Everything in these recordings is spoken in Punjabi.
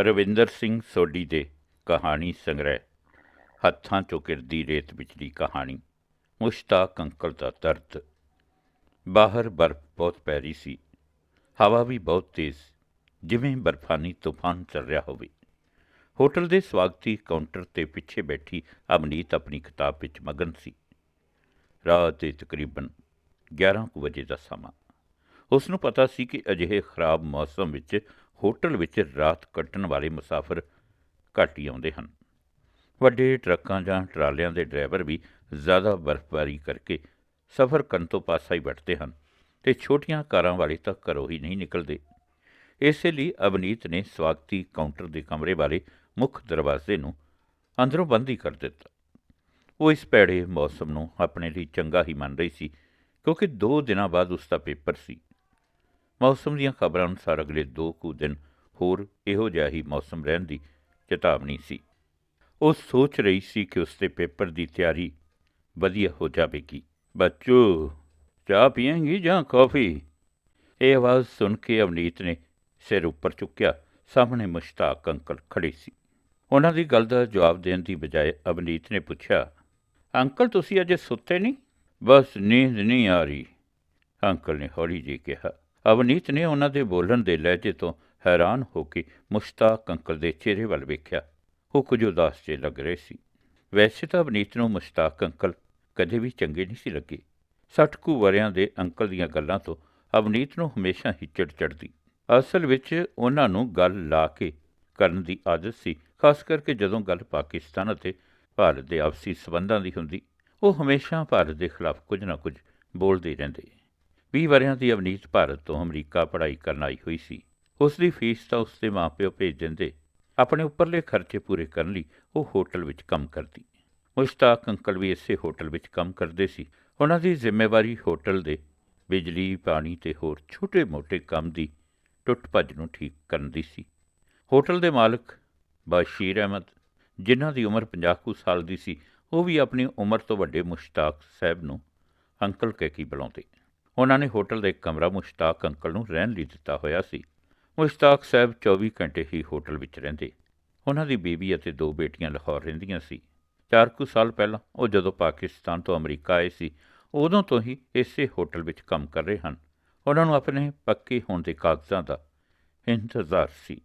ਰਵਿੰਦਰ ਸਿੰਘ ਸੋਢੀ ਦੇ ਕਹਾਣੀ ਸੰਗ੍ਰਹਿ। ਹੱਥਾਂ ਚੋਂ ਕਿਰਦੀ ਰੇਤ ਵਿਚਲੀ ਕਹਾਣੀ। ਮੁਸ਼ਤਾਕ ਅੰਕਲ ਦਾ ਦਰਦ। ਬਾਹਰ ਬਰਫ਼ ਬਹੁਤ ਪੈ ਰਹੀ ਸੀ। ਹਵਾ ਵੀ ਬਹੁਤ ਤੇਜ਼। ਜਿਵੇਂ ਬਰਫਾਨੀ ਤੂਫਾਨ ਚੱਲ ਰਿਹਾ ਹੋਵੇ। ਹੋਟਲ ਦੇ ਸਵਾਗਤੀ ਕਾਊਂਟਰ ਤੇ ਪਿੱਛੇ ਬੈਠੀ ਅਮਨੀਤ ਆਪਣੀ ਕਿਤਾਬ ਵਿੱਚ ਮਗਨ ਸੀ। ਰਾਤ ਦੇ ਤਕਰੀਬਨ 11 ਕੁ ਵਜੇ ਦਾ ਸਮਾਂ। ਉਸ ਨੂੰ ਪਤਾ ਸੀ ਕਿ ਅਜਿਹੇ ਖਰਾਬ ਮੌਸਮ ਵਿੱਚ ਹੋਟਲ ਵਿੱਚ ਰਾਤ ਕੱਟਣ ਵਾਲੇ ਮੁਸਾਫਰ ਘੱਟ ਹੀ ਆਉਂਦੇ ਹਨ। ਵੱਡੇ ਟਰੱਕਾਂ ਜਾਂ ਟਰਾਲਿਆਂ ਦੇ ਡਰਾਈਵਰ ਵੀ ਜ਼ਿਆਦਾ ਬਰਫ਼ਬਾਰੀ ਕਰਕੇ ਸਫ਼ਰ ਕਰਨ ਤੋਂ ਪਾਸਾ ਹੀ ਵੱਟਦੇ ਹਨ ਤੇ ਛੋਟੀਆਂ ਕਾਰਾਂ ਵਾਲੇ ਤਾਂ ਘਰੋਂ ਹੀ ਨਹੀਂ ਨਿਕਲਦੇ। ਇਸੇ ਲਈ ਅਵਨੀਤ ਨੇ ਸਵਾਗਤੀ ਕਾਊਂਟਰ ਦੇ ਕਮਰੇ ਵਾਲੇ ਮੁੱਖ ਦਰਵਾਜ਼ੇ ਨੂੰ ਅੰਦਰੋਂ ਬੰਦ ਹੀ ਕਰ ਦਿੱਤਾ। ਉਹ ਇਸ ਪੈੜੇ ਮੌਸਮ ਨੂੰ ਆਪਣੇ ਲਈ ਚੰਗਾ ਹੀ ਮੰਨ ਰਹੀ ਸੀ, ਕਿਉਂਕਿ 2 ਦਿਨਾਂ ਬਾਅਦ ਉਸ ਦਾ ਪੇਪਰ ਸੀ। ਮੌਸਮ ਦੀਆਂ ਖਬਰਾਂ ਅਨੁਸਾਰ ਅਗਲੇ 2 ਕੁ ਦਿਨ ਹੋਰ ਇਹੋ ਜਿਹਾ ਹੀ ਮੌਸਮ ਰਹਿਣ ਦੀ ਚੇਤਾਵਨੀ ਸੀ। ਉਹ ਸੋਚ ਰਹੀ ਸੀ ਕਿ ਉਸ ਦੇ ਪੇਪਰ ਦੀ ਤਿਆਰੀ ਵਧੀਆ ਹੋ ਜਾਵੇਗੀ। ਬੱਚੂ, ਚਾਹ ਪੀਏਂਗੀ ਜਾਂ ਕਾਫੀ? ਇਹ ਆਵਾਜ਼ ਸੁਣ ਕੇ ਅਵਨੀਤ ਨੇ ਸਿਰ ਉੱਪਰ ਚੁੱਕਿਆ, ਸਾਹਮਣੇ ਮੁਸ਼ਤਾਕ ਅੰਕਲ ਖੜੇ ਸੀ। ਉਹਨਾਂ ਦੀ ਗੱਲ ਦਾ ਜਵਾਬ ਦੇਣ ਦੀ ਬਜਾਏ ਅਵਨੀਤ ਨੇ ਪੁੱਛਿਆ, ਅੰਕਲ, ਤੁਸੀਂ ਅਜੇ ਸੁੱਤੇ ਨਹੀਂ? ਬਸ, ਨੀਂਦ ਨਹੀਂ ਆ ਰਹੀ, ਅੰਕਲ ਨੇ ਹੌਲੀ ਜਿਹੀ ਕਿਹਾ। ਅਵਨੀਤ ਨੇ ਉਹਨਾਂ ਦੇ ਬੋਲਣ ਦੇ ਲਹਿਜੇ ਤੋਂ ਹੈਰਾਨ ਹੋ ਕੇ ਮੁਸ਼ਤਾਕ ਅੰਕਲ ਦੇ ਚਿਹਰੇ ਵੱਲ ਵੇਖਿਆ। ਉਹ ਕੁਝ ਉਦਾਸ ਜਿਹੇ ਲੱਗ ਰਹੇ ਸੀ। ਵੈਸੇ ਤਾਂ ਅਵਨੀਤ ਨੂੰ ਮੁਸ਼ਤਾਕ ਅੰਕਲ ਕਦੇ ਵੀ ਚੰਗੇ ਨਹੀਂ ਸੀ ਲੱਗੇ। ਸੱਠ ਕੁ ਵਰਿਆਂ ਦੇ ਅੰਕਲ ਦੀਆਂ ਗੱਲਾਂ ਤੋਂ ਅਵਨੀਤ ਨੂੰ ਹਮੇਸ਼ਾ ਹੀ ਚਿੜ ਚੜਦੀ ਅਸਲ ਵਿੱਚ ਉਹਨਾਂ ਨੂੰ ਗੱਲ ਲਾ ਕੇ ਕਰਨ ਦੀ ਆਦਤ ਸੀ, ਖਾਸ ਕਰਕੇ ਜਦੋਂ ਗੱਲ ਪਾਕਿਸਤਾਨ ਅਤੇ ਭਾਰਤ ਦੇ ਆਪਸੀ ਸਬੰਧਾਂ ਦੀ ਹੁੰਦੀ। ਉਹ ਹਮੇਸ਼ਾ ਭਾਰਤ ਦੇ ਖਿਲਾਫ ਕੁਝ ਨਾ ਕੁਝ ਬੋਲਦੇ ਰਹਿੰਦੇ। 20 ਵਰਿਆਂ ਦੀ ਅਵਨੀਤ ਭਾਰਤ ਤੋਂ ਅਮਰੀਕਾ ਪੜ੍ਹਾਈ ਕਰਨ ਆਈ ਹੋਈ ਸੀ। ਉਸ ਦੀ ਫੀਸ ਤਾਂ ਉਸ ਦੇ ਮਾਪਿਓ ਭੇਜ ਦਿੰਦੇ। ਆਪਣੇ ਉੱਪਰਲੇ ਖਰਚੇ ਪੂਰੇ ਕਰਨ ਲਈ ਉਹ ਹੋਟਲ ਵਿੱਚ ਕੰਮ ਕਰਦੀ। ਮੁਸ਼ਤਾਕ ਅੰਕਲ ਵੀ ਇਸੇ ਹੋਟਲ ਵਿੱਚ ਕੰਮ ਕਰਦੇ ਸੀ। ਉਹਨਾਂ ਦੀ ਜ਼ਿੰਮੇਵਾਰੀ ਹੋਟਲ ਦੇ ਬਿਜਲੀ, ਪਾਣੀ ਤੇ ਹੋਰ ਛੋਟੇ-ਮੋਟੇ ਕੰਮ ਦੀ ਟੁੱਟ ਭੱਜ ਨੂੰ ਠੀਕ ਕਰਨ ਦੀ ਸੀ। ਹੋਟਲ ਦੇ ਮਾਲਕ ਬਸ਼ੀਰ ਅਹਿਮਦ, ਜਿਨ੍ਹਾਂ ਦੀ ਉਮਰ 50 ਕੁ ਸਾਲ ਦੀ ਸੀ, ਉਹ ਵੀ ਆਪਣੀ ਉਮਰ ਤੋਂ ਵੱਡੇ ਮੁਸ਼ਤਾਕ ਸਾਹਿਬ ਨੂੰ ਅੰਕਲ ਕਹਿ ਕੇ ਬੁਲਾਉਂਦੇ। ਉਹਨਾਂ ਨੇ ਹੋਟਲ ਦਾ ਇੱਕ ਕਮਰਾ ਮੁਸ਼ਤਾਕ ਅੰਕਲ ਨੂੰ ਰਹਿਣ ਲਈ ਦਿੱਤਾ ਹੋਇਆ ਸੀ। ਮੁਸ਼ਤਾਕ ਸਾਹਿਬ 24 ਘੰਟੇ ਹੀ ਹੋਟਲ ਵਿੱਚ ਰਹਿੰਦੇ। ਉਹਨਾਂ ਦੀ ਬੀਬੀ ਅਤੇ ਦੋ ਬੇਟੀਆਂ ਲਾਹੌਰ ਰਹਿੰਦੀਆਂ ਸੀ। ਚਾਰ ਕੁ ਸਾਲ ਪਹਿਲਾਂ ਉਹ ਜਦੋਂ ਪਾਕਿਸਤਾਨ ਤੋਂ ਅਮਰੀਕਾ ਆਏ ਸੀ, ਉਦੋਂ ਤੋਂ ਹੀ ਇਸੇ ਹੋਟਲ ਵਿੱਚ ਕੰਮ ਕਰ ਰਹੇ ਹਨ। ਉਹਨਾਂ ਨੂੰ ਆਪਣੇ ਪੱਕੇ ਹੋਣ ਦੇ ਕਾਗਜ਼ਾਂ ਦਾ ਇੰਤਜ਼ਾਰ ਸੀ।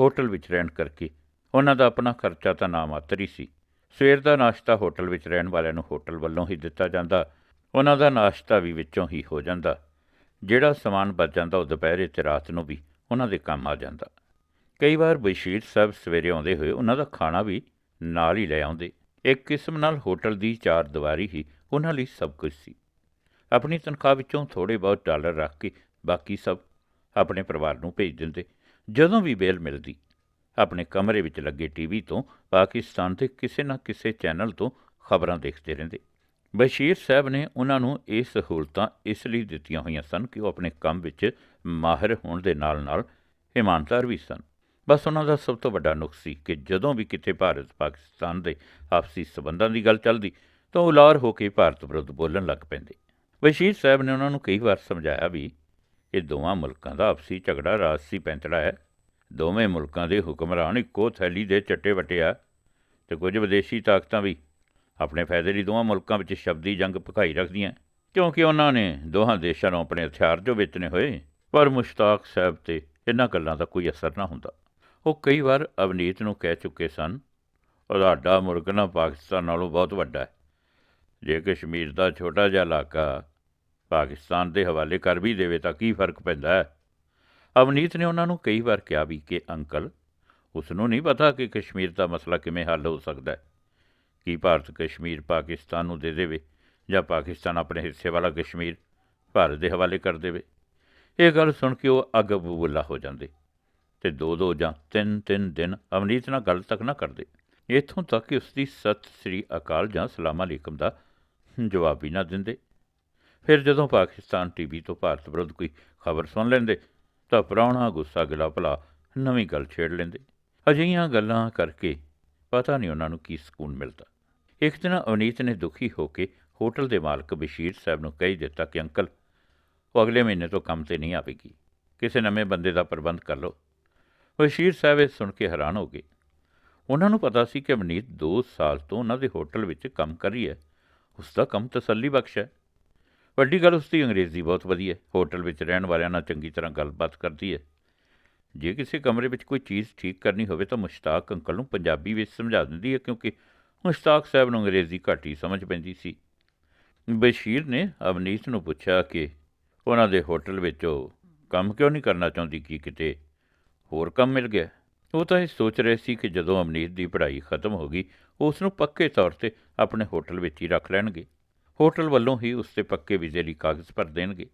ਹੋਟਲ ਵਿੱਚ ਰਹਿਣ ਕਰਕੇ ਉਹਨਾਂ ਦਾ ਆਪਣਾ ਖਰਚਾ ਤਾਂ ਨਾਮਾਤਰ ਹੀ ਸੀ। ਸਵੇਰ ਦਾ ਨਾਸ਼ਤਾ ਹੋਟਲ ਵਿੱਚ ਰਹਿਣ ਵਾਲਿਆਂ ਨੂੰ ਹੋਟਲ ਵੱਲੋਂ ਹੀ ਦਿੱਤਾ ਜਾਂਦਾ ਉਹਨਾਂ ਦਾ ਨਾਸ਼ਤਾ ਵੀ ਵਿੱਚੋਂ ਹੀ ਹੋ ਜਾਂਦਾ। ਜਿਹੜਾ ਸਮਾਨ ਬਚ ਜਾਂਦਾ ਉਹ ਦੁਪਹਿਰੇ ਤੇ ਰਾਤ ਨੂੰ ਵੀ ਉਹਨਾਂ ਦੇ ਕੰਮ ਆ ਜਾਂਦਾ। ਕਈ ਵਾਰ ਬਸ਼ੀਰ ਸਾਹਿਬ ਸਵੇਰੇ ਆਉਂਦੇ ਹੋਏ ਉਹਨਾਂ ਦਾ ਖਾਣਾ ਵੀ ਨਾਲ ਹੀ ਲੈ ਆਉਂਦੇ। ਇੱਕ ਕਿਸਮ ਨਾਲ ਹੋਟਲ ਦੀ ਚਾਰ ਦੀਵਾਰੀ ਹੀ ਉਹਨਾਂ ਲਈ ਸਭ ਕੁਝ ਸੀ। ਆਪਣੀ ਤਨਖਾਹ ਵਿੱਚੋਂ ਥੋੜੇ ਬਹੁਤ ਡਾਲਰ ਰੱਖ ਕੇ ਬਾਕੀ ਸਭ ਆਪਣੇ ਪਰਿਵਾਰ ਨੂੰ ਭੇਜ ਦਿੰਦੇ। ਜਦੋਂ ਵੀ ਬੇਲ ਮਿਲਦੀ, ਆਪਣੇ ਕਮਰੇ ਵਿੱਚ ਲੱਗੇ ਟੀਵੀ ਤੋਂ ਪਾਕਿਸਤਾਨ ਦੇ ਕਿਸੇ ਨਾ ਕਿਸੇ ਚੈਨਲ ਤੋਂ ਖਬਰਾਂ ਦੇਖਦੇ ਰਹਿੰਦੇ। ਬਸ਼ੀਰ ਸਾਹਿਬ ਨੇ ਉਹਨਾਂ ਨੂੰ ਇਹ ਸਹੂਲਤਾਂ ਇਸ ਲਈ ਦਿੱਤੀਆਂ ਹੋਈਆਂ ਸਨ ਕਿ ਉਹ ਆਪਣੇ ਕੰਮ ਵਿੱਚ ਮਾਹਿਰ ਹੋਣ ਦੇ ਨਾਲ-ਨਾਲ ਇਮਾਨਦਾਰ ਵੀ ਸਨ। ਬਸ ਉਹਨਾਂ ਦਾ ਸਭ ਤੋਂ ਵੱਡਾ ਨੁਕਸ ਸੀ ਕਿ ਜਦੋਂ ਵੀ ਕਿਤੇ ਭਾਰਤ ਪਾਕਿਸਤਾਨ ਦੇ ਆਪਸੀ ਸਬੰਧਾਂ ਦੀ ਗੱਲ ਚੱਲਦੀ ਤਾਂ ਉਹ ਲਾਰ ਹੋ ਕੇ ਭਾਰਤ ਵਿਰੁੱਧ ਬੋਲਣ ਲੱਗ ਪੈਂਦੇ। ਬਸ਼ੀਰ ਸਾਹਿਬ ਨੇ ਉਹਨਾਂ ਨੂੰ ਕਈ ਵਾਰ ਸਮਝਾਇਆ ਵੀ ਇਹ ਦੋਵਾਂ ਮੁਲਕਾਂ ਦਾ ਆਪਸੀ ਝਗੜਾ ਰਾਜਸੀ ਪੈਂਤੜਾ ਹੈ। ਦੋਵੇਂ ਮੁਲਕਾਂ ਦੇ ਹੁਕਮਰਾਨ ਇੱਕੋ ਥੈਲੀ ਦੇ ਚੱਟੇ ਵਟਿਆ ਤੇ ਕੁਝ ਵਿਦੇਸ਼ੀ ਤਾਕਤਾਂ ਵੀ ਆਪਣੇ ਫਾਇਦੇ ਲਈ ਦੋਵਾਂ ਮੁਲਕਾਂ ਵਿੱਚ ਸ਼ਬਦੀ ਜੰਗ ਭਖਾਈ ਰੱਖਦੀਆਂ, ਕਿਉਂਕਿ ਉਹਨਾਂ ਨੇ ਦੋਹਾਂ ਦੇਸ਼ਾਂ ਨੂੰ ਆਪਣੇ ਹਥਿਆਰ ਜੋ ਵੇਚਣੇ ਹੋਏ, ਪਰ ਮੁਸ਼ਤਾਕ ਸਾਹਿਬ ਤੇ ਇਹਨਾਂ ਗੱਲਾਂ ਦਾ ਕੋਈ ਅਸਰ ਨਾ ਹੁੰਦਾ। ਉਹ ਕਈ ਵਾਰ ਅਵਨੀਤ ਨੂੰ ਕਹਿ ਚੁੱਕੇ ਸਨ ਤੁਹਾਡਾ ਮੁਲਕ ਨਾ ਪਾਕਿਸਤਾਨ ਨਾਲੋਂ ਬਹੁਤ ਵੱਡਾ ਹੈ। ਜੇ ਕਸ਼ਮੀਰ ਦਾ ਛੋਟਾ ਜਿਹਾ ਇਲਾਕਾ ਪਾਕਿਸਤਾਨ ਦੇ ਹਵਾਲੇ ਕਰ ਵੀ ਦੇਵੇ ਤਾਂ ਕੀ ਫ਼ਰਕ ਪੈਂਦਾ ਹੈ? ਅਵਨੀਤ ਨੇ ਉਹਨਾਂ ਨੂੰ ਕਈ ਵਾਰ ਕਿਹਾ ਵੀ ਕਿ ਅੰਕਲ ਉਸ ਨੂੰ ਨਹੀਂ ਪਤਾ ਕਿ ਕਸ਼ਮੀਰ ਦਾ ਮਸਲਾ ਕਿਵੇਂ ਹੱਲ ਹੋ ਸਕਦਾ ਹੈ। ਕੀ ਭਾਰਤ ਕਸ਼ਮੀਰ ਪਾਕਿਸਤਾਨ ਨੂੰ ਦੇ ਦੇਵੇ ਜਾਂ ਪਾਕਿਸਤਾਨ ਆਪਣੇ ਹਿੱਸੇ ਵਾਲਾ ਕਸ਼ਮੀਰ ਭਾਰਤ ਦੇ ਹਵਾਲੇ ਕਰ ਦੇਵੇ। ਇਹ ਗੱਲ ਸੁਣ ਕੇ ਉਹ ਅੱਗ ਬਬੂਲਾ ਹੋ ਜਾਂਦੇ ਤੇ ਦੋ ਦੋ ਜਾਂ ਤਿੰਨ ਤਿੰਨ ਦਿਨ ਅਵਨੀਤ ਨਾਲ ਗੱਲ ਤੱਕ ਨਾ ਕਰਦੇ। ਇੱਥੋਂ ਤੱਕ ਕਿ ਉਸ ਦੀ ਸਤਿ ਸ੍ਰੀ ਅਕਾਲ ਜਾਂ ਸਲਾਮ ਅਲੈਕਮ ਦਾ ਜਵਾਬ ਵੀ ਨਾ ਦਿੰਦੇ। ਫਿਰ ਜਦੋਂ ਪਾਕਿਸਤਾਨ ਟੀਵੀ ਤੋਂ ਭਾਰਤ ਵਿਰੁੱਧ ਕੋਈ ਖਬਰ ਸੁਣ ਲੈਂਦੇ ਤਾਂ ਪੁਰਾਣਾ ਗੁੱਸਾ ਗਿਲਾ ਭਲਾ ਨਵੀਂ ਗੱਲ ਛੇੜ ਲੈਂਦੇ। ਅਜਿਹੀਆਂ ਗੱਲਾਂ ਕਰਕੇ ਪਤਾ ਨਹੀਂ ਉਹਨਾਂ ਨੂੰ ਕੀ ਸਕੂਨ ਮਿਲਦਾ। ਇੱਕ ਦਿਨ ਅਵਨੀਤ ਨੇ ਦੁਖੀ ਹੋ ਕੇ ਹੋਟਲ ਦੇ ਮਾਲਕ ਬਸ਼ੀਰ ਸਾਹਿਬ ਨੂੰ ਕਹਿ ਦਿੱਤਾ ਕਿ, ਅੰਕਲ, ਉਹ ਅਗਲੇ ਮਹੀਨੇ ਤੋਂ ਕੰਮ ਤੇ ਨਹੀਂ ਆਵੇਗੀ। ਕਿਸੇ ਨਵੇਂ ਬੰਦੇ ਦਾ ਪ੍ਰਬੰਧ ਕਰ ਲਓ। ਬਸ਼ੀਰ ਸਾਹਿਬ ਇਹ ਸੁਣ ਕੇ ਹੈਰਾਨ ਹੋ ਗਏ। ਉਹਨਾਂ ਨੂੰ ਪਤਾ ਸੀ ਕਿ ਅਵਨੀਤ 2 ਸਾਲ ਤੋਂ ਉਹਨਾਂ ਦੇ ਹੋਟਲ ਵਿੱਚ ਕੰਮ ਕਰ ਰਹੀ ਹੈ। ਉਸ ਦਾ ਕੰਮ ਤਸੱਲੀ ਬਖਸ਼ ਹੈ। ਵੱਡੀ ਗੱਲ ਉਸ ਦੀ ਅੰਗਰੇਜ਼ੀ ਬਹੁਤ ਵਧੀਆ ਹੈ। ਹੋਟਲ ਵਿੱਚ ਰਹਿਣ ਵਾਲਿਆਂ ਨਾਲ ਚੰਗੀ ਤਰ੍ਹਾਂ ਗੱਲਬਾਤ ਕਰਦੀ ਹੈ। ਜੇ ਕਿਸੇ ਕਮਰੇ ਵਿੱਚ ਕੋਈ ਚੀਜ਼ ਠੀਕ ਕਰਨੀ ਹੋਵੇ ਤਾਂ ਮੁਸ਼ਤਾਕ ਅੰਕਲ ਨੂੰ ਪੰਜਾਬੀ ਵਿੱਚ ਸਮਝਾ ਦਿੰਦੀ ਹੈ, ਕਿਉਂਕਿ ਮੁਸ਼ਤਾਕ ਸਾਹਿਬ ਨੂੰ ਅੰਗਰੇਜ਼ੀ ਘੱਟ ਹੀ ਸਮਝ ਪੈਂਦੀ ਸੀ। ਬਸ਼ੀਰ ਨੇ ਅਵਨੀਤ ਨੂੰ ਪੁੱਛਿਆ ਕਿ ਉਹਨਾਂ ਦੇ ਹੋਟਲ ਵਿੱਚ ਉਹ ਕੰਮ ਕਿਉਂ ਨਹੀਂ ਕਰਨਾ ਚਾਹੁੰਦੀ, ਕਿ ਕਿਤੇ ਹੋਰ ਕੰਮ ਮਿਲ ਗਿਆ? ਉਹ ਤਾਂ ਇਹ ਸੋਚ ਰਹੇ ਸੀ ਕਿ ਜਦੋਂ ਅਵਨੀਤ ਦੀ ਪੜ੍ਹਾਈ ਖਤਮ ਹੋ ਗਈ, ਉਸ ਨੂੰ ਪੱਕੇ ਤੌਰ ਤੇ ਆਪਣੇ ਹੋਟਲ ਵਿੱਚ ਹੀ ਰੱਖ ਲੈਣਗੇ। ਹੋਟਲ ਵੱਲੋਂ ਹੀ ਉਸ ਤੇ ਪੱਕੇ ਵੀਜ਼ੇ ਲਈ ਕਾਗਜ਼ ਭਰ ਦੇਣਗੇ।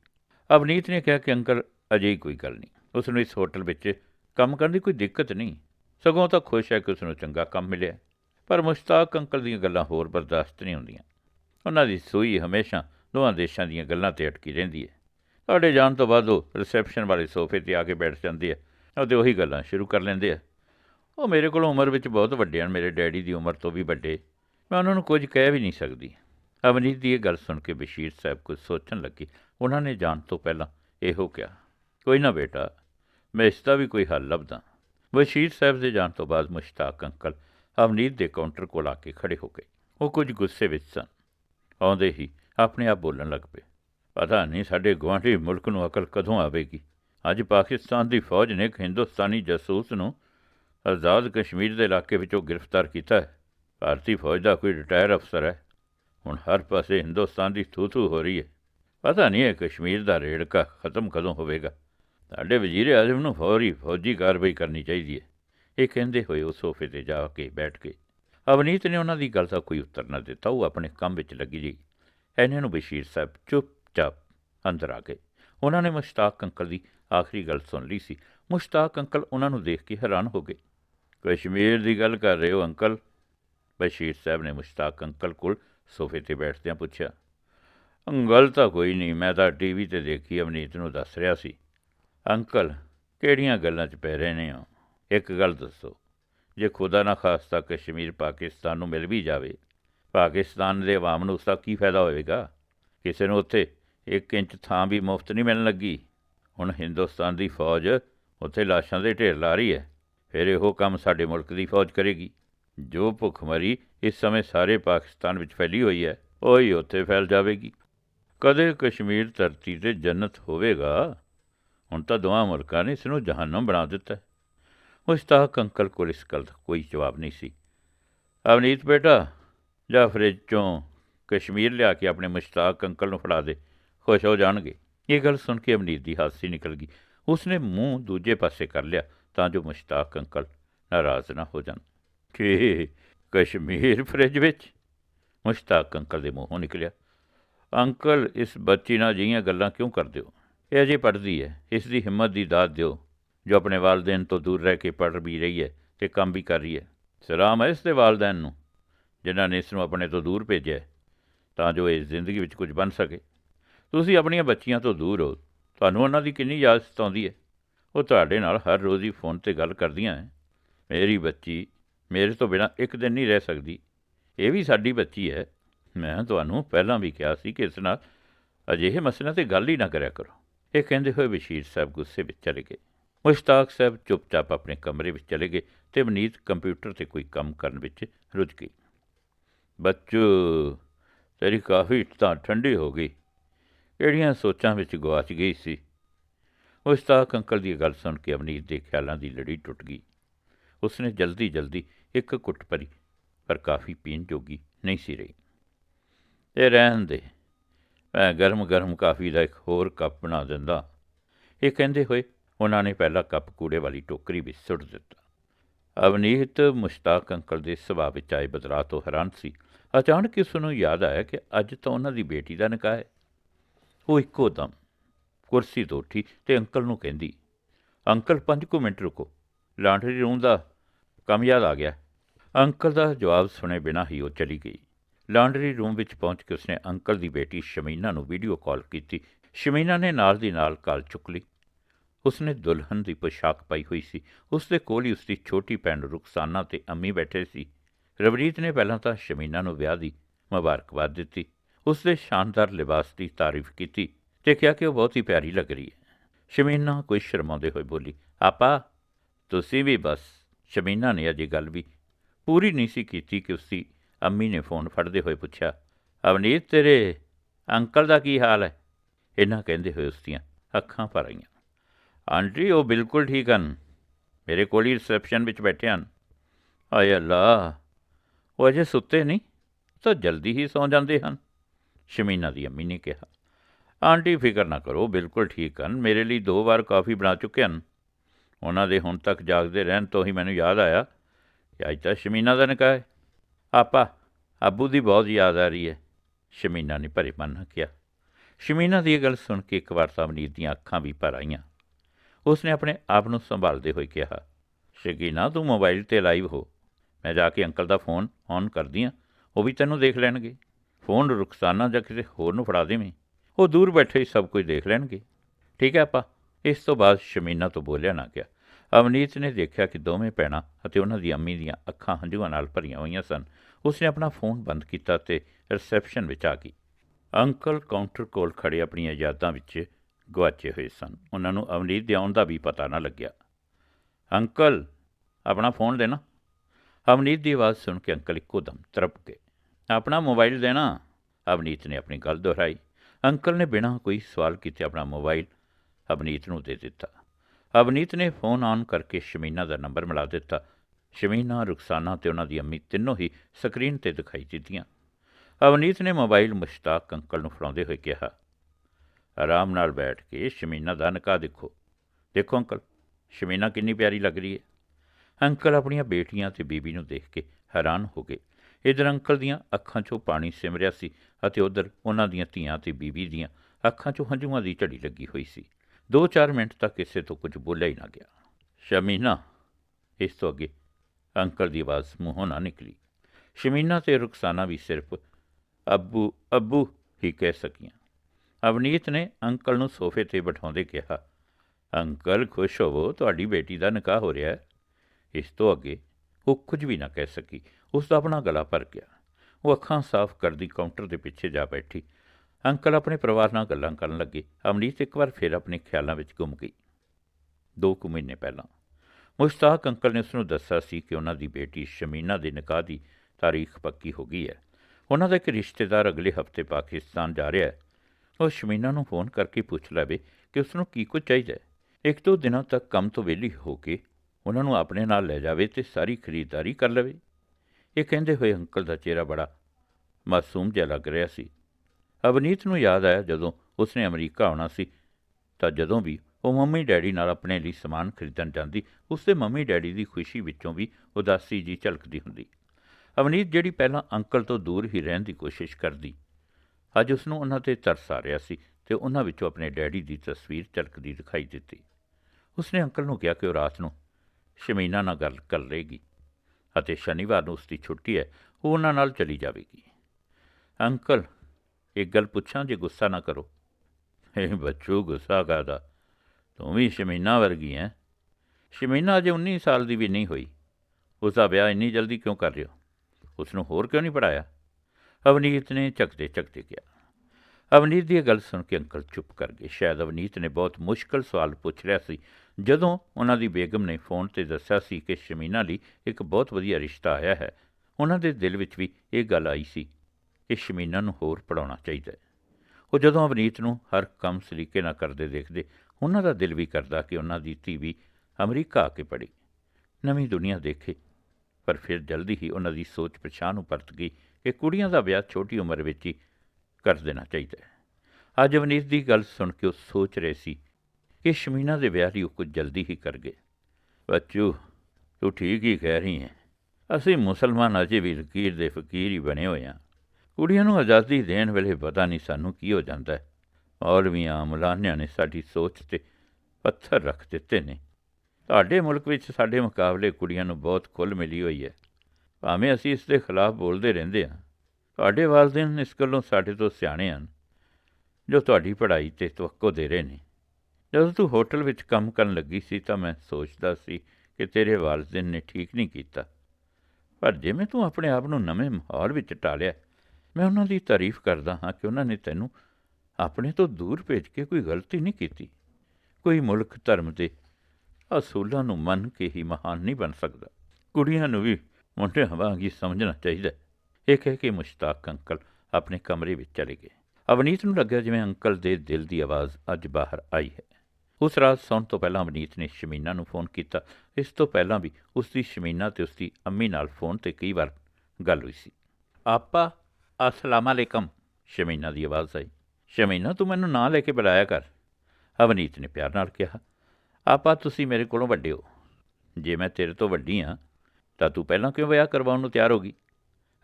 ਅਵਨੀਤ ਨੇ ਕਿਹਾ ਕਿ ਅੰਕਲ ਅਜੇ ਕੋਈ ਗੱਲ ਨਹੀਂ। ਉਸ ਨੂੰ ਇਸ ਹੋਟਲ ਵਿੱਚ ਕੰਮ ਕਰਨ ਦੀ ਕੋਈ ਦਿੱਕਤ ਨਹੀਂ। ਸਗੋਂ ਤਾਂ ਖੁਸ਼ ਹੈ ਕਿ ਉਸ ਨੂੰ ਚੰਗਾ ਕੰਮ ਮਿਲਿਆ। ਪਰ ਮੁਸ਼ਤਾਕ ਅੰਕਲ ਦੀਆਂ ਗੱਲਾਂ ਹੋਰ ਬਰਦਾਸ਼ਤ ਨਹੀਂ ਹੁੰਦੀਆਂ। ਉਹਨਾਂ ਦੀ ਸੂਈ ਹਮੇਸ਼ਾ ਦੋਹਾਂ ਦੇਸ਼ਾਂ ਦੀਆਂ ਗੱਲਾਂ ਤੇ ਅਟਕੀ ਰਹਿੰਦੀ ਹੈ। ਤੁਹਾਡੇ ਜਾਣ ਤੋਂ ਬਾਅਦ ਉਹ ਰਿਸੈਪਸ਼ਨ ਵਾਲੇ ਸੋਫੇ ਤੇ ਆ ਕੇ ਬੈਠ ਜਾਂਦੇ ਆ ਅਤੇ ਉਹੀ ਗੱਲਾਂ ਸ਼ੁਰੂ ਕਰ ਲੈਂਦੇ ਆ। ਉਹ ਮੇਰੇ ਕੋਲ ਉਮਰ ਵਿੱਚ ਬਹੁਤ ਵੱਡੇ ਹਨ। ਮੇਰੇ ਡੈਡੀ ਦੀ ਉਮਰ ਤੋਂ ਵੀ ਵੱਡੇ। ਮੈਂ ਉਹਨਾਂ ਨੂੰ ਕੁਝ ਕਹਿ ਵੀ ਨਹੀਂ ਸਕਦੀ। ਅਵਨੀਤ ਦੀ ਇਹ ਗੱਲ ਸੁਣ ਕੇ ਬਸ਼ੀਰ ਸਾਹਿਬ ਕੁਝ ਸੋਚਣ ਲੱਗੇ। ਉਹਨਾਂ ਨੇ ਜਾਣ ਤੋਂ ਪਹਿਲਾਂ ਇਹੋ ਕਿਹਾ, ਕੋਈ ਨਾ ਬੇਟਾ ਮੈਂ ਇਸ ਦਾ ਵੀ ਕੋਈ ਹੱਲ ਲੱਭਦਾ। ਬਸ਼ੀਰ ਸਾਹਿਬ ਦੇ ਜਾਣ ਤੋਂ ਬਾਅਦ ਮੁਸ਼ਤਾਕ ਅੰਕਲ ਅਵਨੀਤ ਦੇ ਕਾਊਂਟਰ ਕੋਲ ਆ ਕੇ ਖੜੇ ਹੋ ਗਏ। ਉਹ ਕੁਝ ਗੁੱਸੇ ਵਿੱਚ ਸਨ। ਆਉਂਦੇ ਹੀ ਆਪਣੇ ਆਪ ਬੋਲਣ ਲੱਗ ਪਏ। ਪਤਾ ਨਹੀਂ ਸਾਡੇ ਗੁਆਂਢੀ ਮੁਲਕ ਨੂੰ ਅਕਲ ਕਦੋਂ ਆਵੇਗੀ। ਅੱਜ ਪਾਕਿਸਤਾਨ ਦੀ ਫੌਜ ਨੇ ਇੱਕ ਹਿੰਦੁਸਤਾਨੀ ਜਾਸੂਸ ਨੂੰ ਆਜ਼ਾਦ ਕਸ਼ਮੀਰ ਦੇ ਇਲਾਕੇ ਵਿੱਚੋਂ ਗ੍ਰਿਫਤਾਰ ਕੀਤਾ ਹੈ। ਭਾਰਤੀ ਫੌਜ ਦਾ ਕੋਈ ਰਿਟਾਇਰ ਅਫਸਰ ਹੈ। ਹੁਣ ਹਰ ਪਾਸੇ ਹਿੰਦੁਸਤਾਨ ਦੀ ਥੂ-ਥੂ ਹੋ ਰਹੀ ਹੈ। ਪਤਾ ਨਹੀਂ ਇਹ ਕਸ਼ਮੀਰ ਦਾ ਰੇੜਕਾ ਖਤਮ ਕਦੋਂ ਹੋਵੇਗਾ। ਸਾਡੇ ਵਜ਼ੀਰ ਆਜ਼ਮ ਨੂੰ ਫੌਰੀ ਫੌਜੀ ਕਾਰਵਾਈ ਕਰਨੀ ਚਾਹੀਦੀ ਹੈ। ਇਹ ਕਹਿੰਦੇ ਹੋਏ ਉਹ ਸੋਫੇ ਤੇ ਜਾ ਕੇ ਬੈਠ ਗਏ। ਅਵਨੀਤ ਨੇ ਉਹਨਾਂ ਦੀ ਗੱਲ ਦਾ ਕੋਈ ਉੱਤਰ ਨਾ ਦਿੱਤਾ। ਉਹ ਆਪਣੇ ਕੰਮ ਵਿੱਚ ਲੱਗੀ ਜੀ। ਐਨੇ ਨੂੰ ਬਸ਼ੀਰ ਸਾਹਿਬ ਚੁੱਪਚਾਪ ਅੰਦਰ ਆ ਗਏ। ਉਹਨਾਂ ਨੇ ਮੁਸ਼ਤਾਕ ਅੰਕਲ ਦੀ ਆਖਰੀ ਗੱਲ ਸੁਣ ਲਈ ਸੀ। ਮੁਸ਼ਤਾਕ ਅੰਕਲ ਉਹਨਾਂ ਨੂੰ ਦੇਖ ਕੇ ਹੈਰਾਨ ਹੋ ਗਏ। ਕਸ਼ਮੀਰ ਦੀ ਗੱਲ ਕਰ ਰਹੇ ਹੋ ਅੰਕਲ? ਬਸ਼ੀਰ ਸਾਹਿਬ ਨੇ ਮੁਸ਼ਤਾਕ ਅੰਕਲ ਕੋਲ ਸੋਫੇ ਤੇ ਬੈਠਦਿਆਂ ਪੁੱਛਿਆ। ਗੱਲ ਤਾਂ ਕੋਈ ਨਹੀਂ, ਮੈਂ ਤਾਂ ਟੀਵੀ ਤੇ ਦੇਖੀ, ਅਵਨੀਤ ਨੂੰ ਦੱਸ ਰਿਹਾ ਸੀ। ਅੰਕਲ, ਕਿਹੜੀਆਂ ਗੱਲਾਂ 'ਚ ਪੈ ਰਹੇ ਨੇ ਹੋ ਇੱਕ ਗੱਲ ਦੱਸੋ, ਜੇ ਖੁਦਾ ਨਾ ਖਾਸਤਾ ਕਸ਼ਮੀਰ ਪਾਕਿਸਤਾਨ ਨੂੰ ਮਿਲ ਵੀ ਜਾਵੇ, ਪਾਕਿਸਤਾਨ ਦੇ ਆਵਾਮ ਨੂੰ ਉਸ ਦਾ ਕੀ ਫਾਇਦਾ ਹੋਵੇਗਾ? ਕਿਸੇ ਨੂੰ ਉੱਥੇ 1 ਇੰਚ ਥਾਂ ਵੀ ਮੁਫਤ ਨਹੀਂ ਮਿਲਣ ਲੱਗੀ। ਹੁਣ ਹਿੰਦੁਸਤਾਨ ਦੀ ਫੌਜ ਉੱਥੇ ਲਾਸ਼ਾਂ ਦੇ ਢੇਰ ਲਾ ਰਹੀ ਹੈ, ਫਿਰ ਇਹੋ ਕੰਮ ਸਾਡੇ ਮੁਲਕ ਦੀ ਫੌਜ ਕਰੇਗੀ। ਜੋ ਭੁੱਖਮਰੀ ਇਸ ਸਮੇਂ ਸਾਰੇ ਪਾਕਿਸਤਾਨ ਵਿੱਚ ਫੈਲੀ ਹੋਈ ਹੈ, ਉਹੀ ਉੱਥੇ ਫੈਲ ਜਾਵੇਗੀ। ਕਦੇ ਕਸ਼ਮੀਰ ਧਰਤੀ ਤੇ ਜੰਨਤ ਹੋਵੇਗਾ ਹੁਣ ਤਾਂ ਦੋਵਾਂ ਮੁਲਕਾਂ ਨੇ ਇਸ ਨੂੰ ਜਹੰਨਮ ਬਣਾ ਦਿੱਤਾ। ਹੈ ਮੁਸ਼ਤਾਕ ਅੰਕਲ ਕੋਲ ਇਸ ਗੱਲ ਦਾ ਕੋਈ ਜਵਾਬ ਨਹੀਂ ਸੀ। ਅਵਨੀਤ ਬੇਟਾ, ਜਾ ਫਰਿੱਜ ਚੋਂ ਕਸ਼ਮੀਰ ਲਿਆ ਕੇ ਆਪਣੇ ਮੁਸ਼ਤਾਕ ਅੰਕਲ ਨੂੰ ਫੜਾ ਦੇ, ਖੁਸ਼ ਹੋ ਜਾਣਗੇ। ਇਹ ਗੱਲ ਸੁਣ ਕੇ ਅਵਨੀਤ ਦੀ ਹਾਸੀ ਨਿਕਲ ਗਈ। ਉਸਨੇ ਮੂੰਹ ਦੂਜੇ ਪਾਸੇ ਕਰ ਲਿਆ ਤਾਂ ਜੋ ਮੁਸ਼ਤਾਕ ਅੰਕਲ ਨਾਰਾਜ਼ ਨਾ ਹੋ ਜਾਣ। ਕਿ ਕਸ਼ਮੀਰ ਫਰਿੱਜ ਵਿੱਚ? ਮੁਸ਼ਤਾਕ ਅੰਕਲ ਦੇ ਮੂੰਹੋਂ ਨਿਕਲਿਆ। ਅੰਕਲ, ਇਸ ਬੱਚੀ ਨਾਲ ਜਿਹੀਆਂ ਗੱਲਾਂ ਕਿਉਂ ਕਰਦੇ ਹੋ? ਇਹ ਅਜੇ ਪੜ੍ਹਦੀ ਹੈ। ਇਸ ਦੀ ਹਿੰਮਤ ਦੀ ਦਾਤ ਦਿਓ, ਜੋ ਆਪਣੇ ਵਾਲਦੈਨ ਤੋਂ ਦੂਰ ਰਹਿ ਕੇ ਪੜ੍ਹ ਵੀ ਰਹੀ ਹੈ ਤੇ ਕੰਮ ਵੀ ਕਰ ਰਹੀ ਹੈ। ਸਲਾਮ ਹੈ ਇਸ ਦੇ ਵਾਲਦੈਨ ਨੂੰ, ਜਿਨ੍ਹਾਂ ਨੇ ਇਸ ਨੂੰ ਆਪਣੇ ਤੋਂ ਦੂਰ ਭੇਜਿਆ ਤਾਂ ਜੋ ਇਹ ਜ਼ਿੰਦਗੀ ਵਿੱਚ ਕੁਝ ਬਣ ਸਕੇ। ਤੁਸੀਂ ਆਪਣੀਆਂ ਬੱਚੀਆਂ ਤੋਂ ਦੂਰ ਹੋ ਤੁਹਾਨੂੰ ਉਹਨਾਂ ਦੀ ਕਿੰਨੀ ਯਾਦ ਸਤਾਉਂਦੀ ਹੈ। ਉਹ ਤੁਹਾਡੇ ਨਾਲ ਹਰ ਰੋਜ਼ ਹੀ ਫੋਨ ਤੇ ਗੱਲ ਕਰਦੀਆਂ ਹੈ। ਮੇਰੀ ਬੱਚੀ ਮੇਰੇ ਤੋਂ ਬਿਨਾਂ ਇੱਕ ਦਿਨ ਨਹੀਂ ਰਹਿ ਸਕਦੀ। ਇਹ ਵੀ ਸਾਡੀ ਬੱਚੀ ਹੈ। ਮੈਂ ਤੁਹਾਨੂੰ ਪਹਿਲਾਂ ਵੀ ਕਿਹਾ ਸੀ ਕਿ ਇਸ ਨਾਲ ਅਜਿਹੇ ਮਸਲਿਆਂ ਤੇ ਗੱਲ ਹੀ ਨਾ ਕਰਿਆ ਕਰੋ। ਇਹ ਕਹਿੰਦੇ ਹੋਏ ਬਸ਼ੀਰ ਸਾਹਿਬ ਗੁੱਸੇ ਵਿੱਚ ਚਲੇ ਗਏ। ਮੁਸ਼ਤਾਕ ਸਾਹਿਬ ਚੁੱਪਚਾਪ ਆਪਣੇ ਕਮਰੇ ਵਿੱਚ ਚਲੇ ਗਏ ਤੇ ਮਨੀਤ ਕੰਪਿਊਟਰ ਤੇ ਕੋਈ ਕੰਮ ਕਰਨ ਵਿੱਚ ਰੁੱਝ ਗਈ। ਬੱਚੂ, ਤੇਰੀ ਕਾਫੀ ਤਾਂ ਠੰਡੀ ਹੋ ਗਈ। ਕਿਹੜੀਆਂ ਸੋਚਾਂ ਵਿੱਚ ਗਵਾਚ ਗਈ ਸੀ? ਮੁਸ਼ਤਾਕ ਅੰਕਲ ਦੀ ਗੱਲ ਸੁਣ ਕੇ ਅਵਨੀਤ ਦੇ ਖਿਆਲਾਂ ਦੀ ਲੜੀ ਟੁੱਟ ਗਈ। ਉਸਨੇ ਜਲਦੀ ਜਲਦੀ ਇੱਕ ਕੁੱਟ ਭਰੀ ਪਰ ਕਾਫੀ ਪੀਣ ਜੋਗੀ ਨਹੀਂ ਸੀ ਰਹੀ। ਇਹ ਰਹਿਣ ਦੇ। ਮੈਂ ਗਰਮ ਗਰਮ ਕਾਫੀ ਦਾ ਇੱਕ ਹੋਰ ਕੱਪ ਬਣਾ ਦਿੰਦਾ। ਇਹ ਕਹਿੰਦੇ ਹੋਏ ਉਹਨਾਂ ਨੇ ਪਹਿਲਾ ਕੱਪ ਕੂੜੇ ਵਾਲੀ ਟੋਕਰੀ ਵਿੱਚ ਸੁੱਟ ਦਿੱਤਾ। ਅਵਨੀਤ ਮੁਸ਼ਤਾਕ ਅੰਕਲ ਦੇ ਸੁਭਾਅ ਵਿੱਚ ਆਏ ਬਦਲਾਅ ਤੋਂ ਹੈਰਾਨ ਸੀ। ਅਚਾਨਕ ਉਸ ਨੂੰ ਯਾਦ ਆਇਆ ਕਿ ਅੱਜ ਤਾਂ ਉਹਨਾਂ ਦੀ ਬੇਟੀ ਦਾ ਨਿਕਾਹ ਹੈ। ਉਹ ਇੱਕੋ ਦਮ ਕੁਰਸੀ ਤੋਂ ਉੱਠੀ ਤੇ ਅੰਕਲ ਨੂੰ ਕਹਿੰਦੀ, ਅੰਕਲ, ਪੰਜ ਕੁ ਮਿੰਟ ਰੁਕੋ। ਲਾਂਡਰੀ ਰੂਮ ਦਾ ਕੰਮ ਯਾਦ ਆ ਗਿਆ। ਅੰਕਲ ਦਾ ਜਵਾਬ ਸੁਣੇ ਬਿਨਾਂ ਹੀ ਉਹ ਚਲੀ ਗਈ। ਲਾਂਡਰੀ ਰੂਮ ਵਿੱਚ ਪਹੁੰਚ ਕੇ ਉਸਨੇ ਅੰਕਲ ਦੀ ਬੇਟੀ ਸ਼ਮੀਨਾ ਨੂੰ ਵੀਡੀਓ ਕਾਲ ਕੀਤੀ। ਸ਼ਮੀਨਾ ਨੇ ਨਾਲ ਦੀ ਨਾਲ ਕਾਲ ਚੁੱਕ ਲਈ। ਉਸਨੇ ਦੁਲਹਨ ਦੀ ਪੋਸ਼ਾਕ ਪਾਈ ਹੋਈ ਸੀ। ਉਸ ਦੇ ਕੋਲ ਹੀ ਉਸਦੀ ਛੋਟੀ ਭੈਣ ਰੁਖਸਾਨਾ ਤੇ ਅੰਮੀ ਬੈਠੇ ਸੀ। ਰਵਨੀਤ ਨੇ ਪਹਿਲਾਂ ਤਾਂ ਸ਼ਮੀਨਾ ਨੂੰ ਵਿਆਹ ਦੀ ਮੁਬਾਰਕਬਾਦ ਦਿੱਤੀ। ਉਸਦੇ ਸ਼ਾਨਦਾਰ ਲਿਬਾਸ ਦੀ ਤਾਰੀਫ ਕੀਤੀ ਤੇ ਕਿਹਾ ਕਿ ਉਹ ਬਹੁਤ ਹੀ ਪਿਆਰੀ ਲੱਗ ਰਹੀ ਹੈ। ਸ਼ਮੀਨਾ ਕੋਈ ਸ਼ਰਮਾਉਂਦੇ ਹੋਏ ਬੋਲੀ, ਆਪਾ, ਤੁਸੀਂ ਵੀ ਬਸ, ਸ਼ਮੀਨਾ ਨੇ ਅਜੇ ਗੱਲ ਵੀ ਪੂਰੀ ਨਹੀਂ ਸੀ ਕੀਤੀ ਕਿ ਉਸਦੀ ਅੰਮੀ ਨੇ ਫੋਨ ਫੜਦੇ ਹੋਏ ਪੁੱਛਿਆ, ਅਵਨੀਤ, ਤੇਰੇ ਅੰਕਲ ਦਾ ਕੀ ਹਾਲ ਹੈ? ਇਹਨਾਂ ਕਹਿੰਦੇ ਹੋਏ ਉਸ ਦੀਆਂ ਅੱਖਾਂ ਭਰ ਆਈਆਂ। ਆਂਟੀ, ਉਹ ਬਿਲਕੁਲ ਠੀਕ ਹਨ। ਮੇਰੇ ਕੋਲ ਹੀ ਰਿਸੈਪਸ਼ਨ ਵਿੱਚ ਬੈਠੇ ਹਨ। ਆਏ ਅੱਲਾ ਉਹ ਅਜੇ ਸੁੱਤੇ ਨਹੀਂ, ਤਾਂ ਜਲਦੀ ਹੀ ਸੌਂ ਜਾਂਦੇ ਹਨ। ਸ਼ਮੀਨਾ ਦੀ ਅੰਮੀ ਨੇ ਕਿਹਾ, ਆਂਟੀ, ਫਿਕਰ ਨਾ ਕਰੋ, ਬਿਲਕੁਲ ਠੀਕ ਹਨ। ਮੇਰੇ ਲਈ ਦੋ ਵਾਰ ਕਾਫੀ ਬਣਾ ਚੁੱਕੇ ਹਨ। ਉਹਨਾਂ ਦੇ ਹੁਣ ਤੱਕ ਜਾਗਦੇ ਰਹਿਣ ਤੋਂ ਹੀ ਮੈਨੂੰ ਯਾਦ ਆਇਆ ਕਿ ਅੱਜ ਤਾਂ ਸ਼ਮੀਨਾ ਦਾ ਨਿਕਾਹ ਹੈ। ਆਪਾ ਆਬੂ ਦੀ ਬਹੁਤ ਯਾਦ ਆ ਰਹੀ ਹੈ। ਸ਼ਮੀਨਾ ਨੇ ਭਰੇ ਮਨ ਨਾਲ ਕਿਹਾ। ਸ਼ਮੀਨਾ ਦੀ ਇਹ ਗੱਲ ਸੁਣ ਕੇ ਇੱਕ ਵਾਰ ਤਾਂ ਅਵਨੀਤ ਦੀਆਂ ਅੱਖਾਂ ਵੀ ਭਰ ਆਈਆਂ। ਉਸਨੇ ਆਪਣੇ ਆਪ ਨੂੰ ਸੰਭਾਲਦੇ ਹੋਏ ਕਿਹਾ ਸ਼ਕੀਨਾ ਤੂੰ ਮੋਬਾਈਲ ਤੇ ਲਾਈਵ ਹੋ। ਮੈਂ ਜਾ ਕੇ ਅੰਕਲ ਦਾ ਫੋਨ ਔਨ ਕਰਦੀ ਹਾਂ, ਉਹ ਵੀ ਤੈਨੂੰ ਦੇਖ ਲੈਣਗੇ। ਫੋਨ ਰੁਖਸਾਨਾ ਜਾਂ ਕਿਸੇ ਹੋਰ ਨੂੰ ਫੜਾ ਦੇਵੇਂ। ਉਹ ਦੂਰ ਬੈਠੇ ਹੀ ਸਭ ਕੁਝ ਦੇਖ ਲੈਣਗੇ। ਠੀਕ ਹੈ, ਆਪਾ। ਇਸ ਤੋਂ ਬਾਅਦ ਸ਼ਮੀਨਾ ਤੋਂ ਬੋਲਿਆ ਨਾ ਗਿਆ। ਅਵਨੀਤ ਨੇ ਦੇਖਿਆ ਕਿ ਦੋਵੇਂ ਭੈਣਾਂ ਅਤੇ ਉਹਨਾਂ ਦੀ ਅੰਮੀ ਦੀਆਂ ਅੱਖਾਂ ਹੰਝੂਆਂ ਨਾਲ ਭਰੀਆਂ ਹੋਈਆਂ ਸਨ। ਉਸਨੇ ਆਪਣਾ ਫੋਨ ਬੰਦ ਕੀਤਾ ਤੇ ਰਿਸੈਪਸ਼ਨ ਵਿੱਚ ਆ ਗਈ। ਅੰਕਲ ਕਾਊਂਟਰ ਕੋਲ ਖੜੇ ਆਪਣੀਆਂ ਯਾਦਾਂ ਵਿੱਚ ਗੁਆਚੇ ਹੋਏ ਸਨ। ਉਹਨਾਂ ਨੂੰ ਅਵਨੀਤ ਦੇ ਆਉਣ ਦਾ ਵੀ ਪਤਾ ਨਾ ਲੱਗਿਆ। ਅੰਕਲ, ਆਪਣਾ ਫੋਨ ਦੇਣਾ? ਅਵਨੀਤ ਦੀ ਆਵਾਜ਼ ਸੁਣ ਕੇ ਅੰਕਲ ਇੱਕੋ ਦਮ ਤਰਪ ਗਏ। ਆਪਣਾ ਮੋਬਾਈਲ ਦੇਣਾ? ਅਵਨੀਤ ਨੇ ਆਪਣੀ ਗੱਲ ਦੁਹਰਾਈ। ਅੰਕਲ ਨੇ ਬਿਨਾਂ ਕੋਈ ਸਵਾਲ ਕੀਤੇ ਆਪਣਾ ਮੋਬਾਈਲ ਅਵਨੀਤ ਨੂੰ ਦੇ ਦਿੱਤਾ। ਅਵਨੀਤ ਨੇ ਫੋਨ ਆਨ ਕਰਕੇ ਸ਼ਮੀਨਾ ਦਾ ਨੰਬਰ ਮਿਲਾ ਦਿੱਤਾ। ਸ਼ਮੀਨਾ ਰੁਖਸਾਨਾ ਤੇ ਉਹਨਾਂ ਦੀ ਅੰਮੀ ਤਿੰਨੋਂ ਹੀ ਸਕਰੀਨ ਤੇ ਦਿਖਾਈ ਦਿੱਤੀਆਂ। ਅਵਨੀਤ ਨੇ ਮੋਬਾਈਲ ਮੁਸ਼ਤਾਕ ਅੰਕਲ ਨੂੰ ਫੜਾਉਂਦੇ ਹੋਏ ਕਿਹਾ, ਆਰਾਮ ਨਾਲ ਬੈਠ ਕੇ ਸ਼ਮੀਨਾ ਦਾ ਨਿਕਾਹ ਦੇਖੋ। ਦੇਖੋ ਅੰਕਲ, ਸ਼ਮੀਨਾ ਕਿੰਨੀ ਪਿਆਰੀ ਲੱਗ ਰਹੀ ਹੈ। ਅੰਕਲ ਆਪਣੀਆਂ ਬੇਟੀਆਂ ਤੇ ਬੀਬੀ ਨੂੰ ਦੇਖ ਕੇ ਹੈਰਾਨ ਹੋ ਗਏ। ਇਧਰ ਅੰਕਲ ਦੀਆਂ ਅੱਖਾਂ 'ਚੋਂ ਪਾਣੀ ਸਿਮ ਰਿਹਾ ਸੀ ਅਤੇ ਉਧਰ ਉਹਨਾਂ ਦੀਆਂ ਧੀਆਂ ਤੇ ਬੀਬੀ ਦੀਆਂ ਅੱਖਾਂ 'ਚੋਂ ਹੰਝੂਆਂ ਦੀ ਝੜੀ ਲੱਗੀ ਹੋਈ ਸੀ। 2-4 ਮਿੰਟ ਤੱਕ ਕਿਸੇ ਤੋਂ ਕੁਝ ਬੋਲਿਆ ਹੀ ਨਾ ਗਿਆ। ਸ਼ਮੀਨਾ, ਇਸ ਤੋਂ ਅੱਗੇ ਅੰਕਲ ਦੀ ਆਵਾਜ਼ ਮੂੰਹੋਂ ਨਾ ਨਿਕਲੀ। ਸ਼ਮੀਨਾ ਤੇ ਰੁਖਸਾਨਾ ਵੀ ਸਿਰਫ ਅੱਬੂ ਅੱਬੂ ਹੀ ਕਹਿ ਸਕੀਆਂ। ਅਵਨੀਤ ਨੇ ਅੰਕਲ ਨੂੰ ਸੋਫੇ ਤੇ ਬਿਠਾਉਂਦੇ ਕਿਹਾ, ਅੰਕਲ, ਖੁਸ਼ ਹੋਵੋ, ਤੁਹਾਡੀ ਬੇਟੀ ਦਾ ਨਿਕਾਹ ਹੋ ਰਿਹਾ ਹੈ। ਇਸ ਤੋਂ ਅੱਗੇ ਉਹ ਕੁਝ ਵੀ ਨਾ ਕਹਿ ਸਕੀ। ਉਸ ਦਾ ਆਪਣਾ ਗਲਾ ਭਰ ਗਿਆ। ਉਹ ਅੱਖਾਂ ਸਾਫ਼ ਕਰਦੀ ਕਾਊਂਟਰ ਦੇ ਪਿੱਛੇ ਜਾ ਬੈਠੀ। ਅੰਕਲ ਆਪਣੇ ਪਰਿਵਾਰ ਨਾਲ ਗੱਲਾਂ ਕਰਨ ਲੱਗੇ। ਅਮਰੀਤ ਇੱਕ ਵਾਰ ਫਿਰ ਆਪਣੇ ਖਿਆਲਾਂ ਵਿੱਚ ਗੁੰਮ ਗਈ। ਦੋ ਕੁ ਮਹੀਨੇ ਪਹਿਲਾਂ। ਮੁਸ਼ਤਾਕ ਅੰਕਲ ਨੇ ਉਸ ਨੂੰ ਦੱਸਿਆ ਸੀ ਕਿ ਉਹਨਾਂ ਦੀ ਬੇਟੀ ਸ਼ਮੀਨਾ ਦੇ ਨਿਕਾਹ ਦੀ ਤਾਰੀਖ ਪੱਕੀ ਹੋ ਗਈ ਹੈ। ਉਹਨਾਂ ਦਾ ਇੱਕ ਰਿਸ਼ਤੇਦਾਰ ਅਗਲੇ ਹਫ਼ਤੇ ਪਾਕਿਸਤਾਨ ਜਾ ਰਿਹਾ ਹੈ। ਉਹ ਸ਼ਮੀਨਾ ਨੂੰ ਫੋਨ ਕਰਕੇ ਪੁੱਛ ਲਵੇ ਕਿ ਉਸ ਨੂੰ ਕੀ ਕੁਝ ਚਾਹੀਦਾ ਹੈ। ਇੱਕ ਦੋ ਦਿਨਾਂ ਤੱਕ ਕੰਮ ਤੋਂ ਵਿਹਲੀ ਹੋ ਕੇ ਉਹਨਾਂ ਨੂੰ ਆਪਣੇ ਨਾਲ ਲੈ ਜਾਵੇ ਤੇ ਸਾਰੀ ਖਰੀਦਦਾਰੀ ਕਰ ਲਵੇ। ਇਹ ਕਹਿੰਦੇ ਹੋਏ ਅੰਕਲ ਦਾ ਚਿਹਰਾ ਬੜਾ ਮਾਸੂਮ ਜਿਹਾ ਲੱਗ ਰਿਹਾ ਸੀ। ਅਵਨੀਤ ਨੂੰ ਯਾਦ ਆਇਆ ਜਦੋਂ ਉਸਨੇ ਅਮਰੀਕਾ ਆਉਣਾ ਸੀ, ਤਾਂ ਜਦੋਂ ਵੀ ਉਹ ਮੰਮੀ ਡੈਡੀ ਨਾਲ ਆਪਣੇ ਲਈ ਸਮਾਨ ਖਰੀਦਣ ਜਾਂਦੀ, ਉਸਦੇ ਮੰਮੀ ਡੈਡੀ ਦੀ ਖੁਸ਼ੀ ਵਿੱਚੋਂ ਵੀ ਉਦਾਸੀ ਜੀ ਝਲਕਦੀ ਹੁੰਦੀ। ਅਵਨੀਤ ਜਿਹੜੀ ਪਹਿਲਾਂ ਅੰਕਲ ਤੋਂ ਦੂਰ ਹੀ ਰਹਿਣ ਦੀ ਕੋਸ਼ਿਸ਼ ਕਰਦੀ, ਅੱਜ ਉਸ ਨੂੰ ਉਹਨਾਂ ਤੇ ਤਰਸ ਆ ਰਿਹਾ ਸੀ ਤੇ ਉਹਨਾਂ ਵਿੱਚੋਂ ਆਪਣੇ ਡੈਡੀ ਦੀ ਤਸਵੀਰ ਝਲਕਦੀ ਦਿਖਾਈ ਦਿੱਤੀ। ਉਸਨੇ ਅੰਕਲ ਨੂੰ ਕਿਹਾ ਕਿ ਉਹ ਰਾਤ ਨੂੰ ਸ਼ਮੀਨਾ ਨਾਲ ਗੱਲ ਕਰ ਲਏਗੀ ਅਤੇ ਸ਼ਨੀਵਾਰ ਨੂੰ ਉਸਦੀ ਛੁੱਟੀ ਹੈ, ਉਹ ਉਹਨਾਂ ਨਾਲ ਚਲੀ ਜਾਵੇਗੀ। ਅੰਕਲ ਇੱਕ ਗੱਲ ਪੁੱਛਾਂ, ਜੇ ਗੁੱਸਾ ਨਾ ਕਰੋ। ਇਹ ਬੱਚੂ, ਗੁੱਸਾ ਕਰਦਾ ਤੂੰ ਵੀ ਸ਼ਮੀਨਾ ਵਰਗੀ ਹੈ। ਸ਼ਮੀਨਾ ਅਜੇ 19 ਸਾਲ ਦੀ ਵੀ ਨਹੀਂ ਹੋਈ। ਉਸ ਦਾ ਵਿਆਹ ਇੰਨੀ ਜਲਦੀ ਕਿਉਂ ਕਰ ਰਹੇ? ਹੋ ਉਸ ਨੂੰ ਹੋਰ ਕਿਉਂ ਨਹੀਂ ਪੜਾਇਆ ਅਵਨੀਤ ਨੇ ਚੱਕਦੇ ਚੱਕਦੇ ਕਿਹਾ। ਅਵਨੀਤ ਦੀ ਇਹ ਗੱਲ ਸੁਣ ਕੇ ਅੰਕਲ ਚੁੱਪ ਕਰ ਗਏ। ਸ਼ਾਇਦ ਅਵਨੀਤ ਨੇ ਬਹੁਤ ਮੁਸ਼ਕਲ ਸਵਾਲ ਪੁੱਛ ਰਿਹਾ ਸੀ। ਜਦੋਂ ਉਹਨਾਂ ਦੀ ਬੇਗਮ ਨੇ ਫੋਨ ਤੇ ਦੱਸਿਆ ਸੀ ਕਿ ਸ਼ਮੀਨਾ ਲਈ ਇੱਕ ਬਹੁਤ ਵਧੀਆ ਰਿਸ਼ਤਾ ਆਇਆ ਹੈ, ਉਹਨਾਂ ਦੇ ਦਿਲ ਵਿੱਚ ਵੀ ਇਹ ਗੱਲ ਆਈ ਸੀ। ਕਿ ਸ਼ਮੀਨਾ ਨੂੰ ਹੋਰ ਪੜਾਉਣਾ ਚਾਹੀਦਾ ਹੈ। ਉਹ ਜਦੋਂ ਅਵਨੀਤ ਨੂੰ ਹਰ ਕੰਮ ਸਲੀਕੇ ਨਾਲ ਕਰਦੇ ਦੇਖਦੇ, ਉਹਨਾਂ ਦਾ ਦਿਲ ਵੀ ਕਰਦਾ ਕਿ ਉਹਨਾਂ ਦੀ ਧੀ ਵੀ ਅਮਰੀਕਾ ਆ ਕੇ ਪੜ੍ਹੇ। ਨਵੀਂ ਦੁਨੀਆ ਦੇਖੇ, ਪਰ ਫਿਰ ਜਲਦੀ ਹੀ ਉਹਨਾਂ ਦੀ ਸੋਚ ਪਛਾਣ ਨੂੰ ਪਰਤ ਗਈ ਕਿ ਕੁੜੀਆਂ ਦਾ ਵਿਆਹ ਛੋਟੀ ਉਮਰ ਵਿੱਚ ਹੀ ਕਰ ਦੇਣਾ ਚਾਹੀਦਾ ਹੈ। ਅੱਜ ਅਵਨੀਤ ਦੀ ਗੱਲ ਸੁਣ ਕੇ ਉਹ ਸੋਚ ਰਹੇ ਸੀ ਕਿ ਸ਼ਮੀਨਾ ਦੇ ਵਿਆਹ ਲਈ ਉਹ ਕੁਝ ਜਲਦੀ ਹੀ ਕਰ ਗਏ। ਬੱਚੂ, ਤੂੰ ਠੀਕ ਹੀ ਕਹਿ ਰਹੀ ਹੈ। ਅਸੀਂ ਮੁਸਲਮਾਨ ਅਜੇ ਵੀ ਲਕੀਰ ਦੇ ਫਕੀਰ ਹੀ ਬਣੇ ਹੋਏ ਹਾਂ। ਕੁੜੀਆਂ ਨੂੰ ਆਜ਼ਾਦੀ ਦੇਣ ਵੇਲੇ ਪਤਾ ਨਹੀਂ ਸਾਨੂੰ ਕੀ ਹੋ ਜਾਂਦਾ ਹੈ। ਮੌਲਵੀਆਂ ਮੁਲਾਨਿਆਂ ਨੇ ਸਾਡੀ ਸੋਚ ਤੇ ਪੱਥਰ ਰੱਖ ਦਿੱਤੇ ਨੇ। ਤੁਹਾਡੇ ਮੁਲਕ ਵਿੱਚ ਸਾਡੇ ਮੁਕਾਬਲੇ ਕੁੜੀਆਂ ਨੂੰ ਬਹੁਤ ਖੁੱਲ੍ਹ ਮਿਲੀ ਹੋਈ ਹੈ। ਭਾਵੇਂ ਅਸੀਂ ਇਸ ਦੇ ਖਿਲਾਫ ਬੋਲਦੇ ਰਹਿੰਦੇ ਹਾਂ। ਤੁਹਾਡੇ ਵਾਲਦੇਨ ਇਸ ਗੱਲੋਂ ਸਾਡੇ ਤੋਂ ਸਿਆਣੇ ਹਨ, ਜੋ ਤੁਹਾਡੀ ਪੜ੍ਹਾਈ ਤੇ ਤਵੱਕੋ ਦੇ ਰਹੇ ਨੇ। ਜਦੋਂ ਤੂੰ ਹੋਟਲ ਵਿੱਚ ਕੰਮ ਕਰਨ ਲੱਗੀ ਸੀ ਤਾਂ ਮੈਂ ਸੋਚਦਾ ਸੀ ਕਿ ਤੇਰੇ ਵਾਲਦੇਨ ਨੇ ਠੀਕ ਨਹੀਂ ਕੀਤਾ। ਪਰ ਜਿਵੇਂ ਤੂੰ ਆਪਣੇ ਆਪ ਨੂੰ ਨਵੇਂ ਮਾਹੌਲ ਵਿੱਚ ਟਾਲਿਆ ਮੈਂ ਉਹਨਾਂ ਦੀ ਤਾਰੀਫ ਕਰਦਾ ਹਾਂ ਕਿ ਉਹਨਾਂ ਨੇ ਤੈਨੂੰ ਆਪਣੇ ਤੋਂ ਦੂਰ ਭੇਜ ਕੇ ਕੋਈ ਗਲਤੀ ਨਹੀਂ ਕੀਤੀ। ਕੋਈ ਮੁਲਕ ਧਰਮ ਦੇ ਅਸੂਲਾਂ ਨੂੰ ਮੰਨ ਕੇ ਹੀ ਮਹਾਨ ਨਹੀਂ ਬਣ ਸਕਦਾ। ਕੁੜੀਆਂ ਨੂੰ ਵੀ ਮੁੰਡੇ ਵਾਂਗ ਸਮਝਣਾ ਚਾਹੀਦਾ ਇਹ ਕਹਿ ਕੇ ਮੁਸ਼ਤਾਕ ਅੰਕਲ ਆਪਣੇ ਕਮਰੇ ਵਿੱਚ ਚਲੇ ਗਏ। ਅਵਨੀਤ ਨੂੰ ਲੱਗਿਆ ਜਿਵੇਂ ਅੰਕਲ ਦੇ ਦਿਲ ਦੀ ਆਵਾਜ਼ ਅੱਜ ਬਾਹਰ ਆਈ ਹੈ। ਉਸ ਰਾਤ ਸੌਣ ਤੋਂ ਪਹਿਲਾਂ ਅਵਨੀਤ ਨੇ ਸ਼ਮੀਨਾ ਨੂੰ ਫੋਨ ਕੀਤਾ। ਇਸ ਤੋਂ ਪਹਿਲਾਂ ਵੀ ਉਸ ਦੀ ਸ਼ਮੀਨਾ ਤੇ ਉਸ ਦੀ ਅੰਮੀ ਨਾਲ ਫੋਨ ਤੇ ਕਈ ਵਾਰ ਗੱਲ ਹੋਈ ਸੀ। ਆਪਾ ਅਸਲਾਮ ਅਲੈਕਮ। ਸ਼ਮੀਨਾ ਦੀ ਆਵਾਜ਼ ਆਈ। ਸ਼ਮੀਨਾ, ਤੂੰ ਮੈਨੂੰ ਨਾਂ ਲੈ ਕੇ ਬੁਲਾਇਆ ਕਰ। ਅਵਨੀਤ ਨੇ ਪਿਆਰ ਨਾਲ ਕਿਹਾ, ਆਪਾ ਤੁਸੀਂ ਮੇਰੇ ਕੋਲੋਂ ਵੱਡੇ ਹੋ। ਜੇ ਮੈਂ ਤੇਰੇ ਤੋਂ ਵੱਡੀ ਹਾਂ ਤਾਂ ਤੂੰ ਪਹਿਲਾਂ ਕਿਉਂ ਵਿਆਹ ਕਰਵਾਉਣ ਨੂੰ ਤਿਆਰ ਹੋ ਗਈ?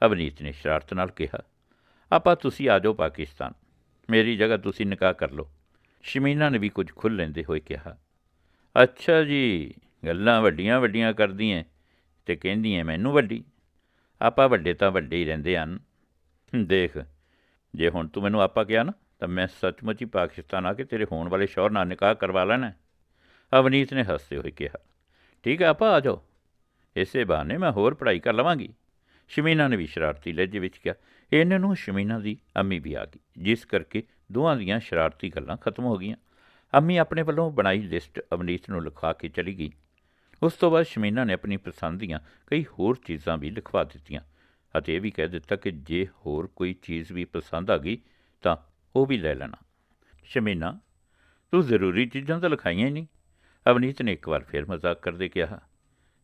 ਅਵਨੀਤ ਨੇ ਸ਼ਰਾਰਤ ਨਾਲ ਕਿਹਾ, ਆਪਾ ਤੁਸੀਂ ਆ ਜਾਓ ਪਾਕਿਸਤਾਨ। ਮੇਰੀ ਜਗ੍ਹਾ ਤੁਸੀਂ ਨਿਕਾਹ ਕਰ ਲਓ। ਸ਼ਮੀਨਾ ਨੇ ਵੀ ਕੁਝ ਖੁੱਲ੍ਹ ਲੈਂਦੇ ਹੋਏ ਕਿਹਾ, ਅੱਛਾ ਜੀ, ਗੱਲਾਂ ਵੱਡੀਆਂ ਵੱਡੀਆਂ ਕਰਦੀਆਂ ਤੇ ਕਹਿੰਦੀਆਂ ਮੈਨੂੰ ਵੱਡੀ। ਆਪਾਂ ਵੱਡੇ ਤਾਂ ਵੱਡੇ ਹੀ ਰਹਿੰਦੇ ਹਨ। ਦੇਖ, ਜੇ ਹੁਣ ਤੂੰ ਮੈਨੂੰ ਆਪਾ ਕਿਹਾ ਨਾ, ਤਾਂ ਮੈਂ ਸੱਚਮੁੱਚ ਹੀ ਪਾਕਿਸਤਾਨ ਆ ਕੇ ਤੇਰੇ ਹੋਣ ਵਾਲੇ ਸ਼ੌਹਰ ਨਾਲ ਨਿਕਾਹ ਕਰਵਾ ਲੈਣਾ ਅਵਨੀਤ ਨੇ ਹੱਸਦੇ ਹੋਏ ਕਿਹਾ, ਠੀਕ ਹੈ ਆਪਾ, ਆ ਜਾਓ। ਇਸੇ ਬਹਾਨੇ ਮੈਂ ਹੋਰ ਪੜ੍ਹਾਈ ਕਰ ਲਵਾਂਗੀ। ਸ਼ਮੀਨਾ ਨੇ ਵੀ ਸ਼ਰਾਰਤੀ ਲਹਿਜੇ ਵਿੱਚ ਕਿਹਾ, ਇਹਨਾਂ ਨੂੰ ਸ਼ਮੀਨਾ ਦੀ ਅੰਮੀ ਵੀ ਆ ਗਈ, ਜਿਸ ਕਰਕੇ ਦੋਹਾਂ ਦੀਆਂ ਸ਼ਰਾਰਤੀ ਗੱਲਾਂ ਖਤਮ ਹੋ ਗਈਆਂ। ਅੰਮੀ ਆਪਣੇ ਵੱਲੋਂ ਬਣਾਈ ਲਿਸਟ ਅਵਨੀਤ ਨੂੰ ਲਿਖਾ ਕੇ ਚਲੀ ਗਈ। ਉਸ ਤੋਂ ਬਾਅਦ ਸ਼ਮੀਨਾ ਨੇ ਆਪਣੀ ਪਸੰਦ ਦੀਆਂ ਕਈ ਹੋਰ ਚੀਜ਼ਾਂ ਵੀ ਲਿਖਵਾ ਦਿੱਤੀਆਂ। ਅਤੇ ਇਹ ਵੀ ਕਹਿ ਦਿੱਤਾ ਕਿ ਜੇ ਹੋਰ ਕੋਈ ਚੀਜ਼ ਵੀ ਪਸੰਦ ਆ ਗਈ, ਤਾਂ ਉਹ ਵੀ ਲੈ ਲੈਣਾ। ਸ਼ਮੀਨਾ, ਤੂੰ ਜ਼ਰੂਰੀ ਚੀਜ਼ਾਂ ਤਾਂ ਲਿਖਾਈਆਂ ਹੀ ਨਹੀਂ। ਅਵਨੀਤ ਨੇ ਇੱਕ ਵਾਰ ਫਿਰ ਮਜ਼ਾਕ ਕਰਦੇ ਕਿਹਾ।